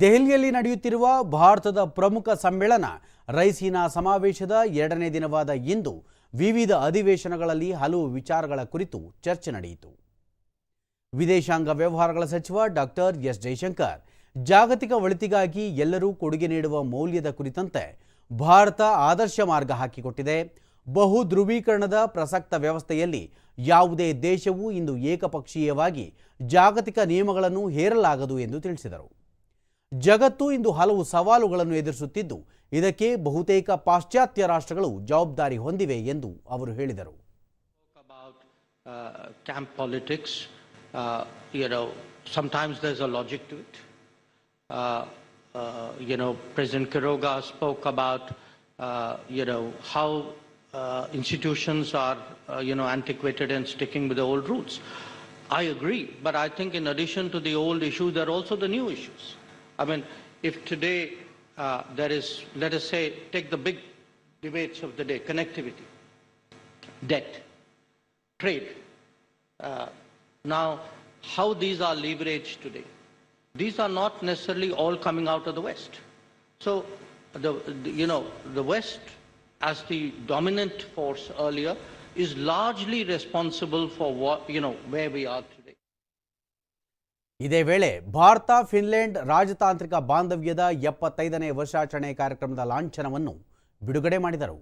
ದೆಹಲಿಯಲ್ಲಿ ನಡೆಯುತ್ತಿರುವ ಭಾರತದ ಪ್ರಮುಖ ಸಮ್ಮೇಳನ ರೈಸೀನಾ ಸಮಾವೇಶದ ಎರಡನೇ ದಿನವಾದ ಇಂದು ವಿವಿಧ ಅಧಿವೇಶನಗಳಲ್ಲಿ ಹಲವು ವಿಚಾರಗಳ ಕುರಿತು ಚರ್ಚೆ ನಡೆಯಿತು. ವಿದೇಶಾಂಗ ವ್ಯವಹಾರಗಳ ಸಚಿವ ಡಾಕ್ಟರ್ ಎಸ್. ಜೈಶಂಕರ್, ಜಾಗತಿಕ ಒಳಿತಿಗಾಗಿ ಎಲ್ಲರೂ ಕೊಡುಗೆ ನೀಡುವ ಮೌಲ್ಯದ ಕುರಿತಂತೆ ಭಾರತ ಆದರ್ಶ ಮಾರ್ಗ ಹಾಕಿಕೊಟ್ಟಿದೆ. ಬಹು ಧ್ರುವೀಕರಣದ ಪ್ರಸಕ್ತ ವ್ಯವಸ್ಥೆಯಲ್ಲಿ ಯಾವುದೇ ದೇಶವು ಇಂದು ಏಕಪಕ್ಷೀಯವಾಗಿ ಜಾಗತಿಕ ನಿಯಮಗಳನ್ನು ಹೇರಲಾಗದು ಎಂದು ತಿಳಿಸಿದರು. ಜಗತ್ತು ಇಂದು ಹಲವು ಸವಾಲುಗಳನ್ನು ಎದುರಿಸುತ್ತಿದ್ದು ಇದಕ್ಕೆ ಬಹುತೇಕ ಪಾಶ್ಚಾತ್ಯ ರಾಷ್ಟ್ರಗಳು ಜವಾಬ್ದಾರಿ ಹೊಂದಿವೆ ಎಂದು ಅವರು ಹೇಳಿದರು uh. Uh. Uh, uh, uh, uh, institutions are, uh, you know, antiquated and sticking with the old rules. I agree, but I think in addition to the old issues, there are also the new issues. I mean, if today uh, there is, let us say, take the big debates of the day, connectivity debt, trade. Uh, now, how these are leveraged today? These are not necessarily all coming out of the West. So, the, the- you know, the West, as the dominant force earlier, is largely responsible for what, you know, where we are today. ಇದೇ ವೇಳೆ Bharat Finland ರಾಜತಾಂತ್ರಿಕ ಬಾಂಧವ್ಯದ ಎಪ್ಪತ್ತೈದನೇ ವರ್ಷಾಚರಣೆ ಕಾರ್ಯಕ್ರಮದ ಲಾಂಛನವನ್ನು ಬಿಡುಗಡೆ ಮಾಡಿದರು.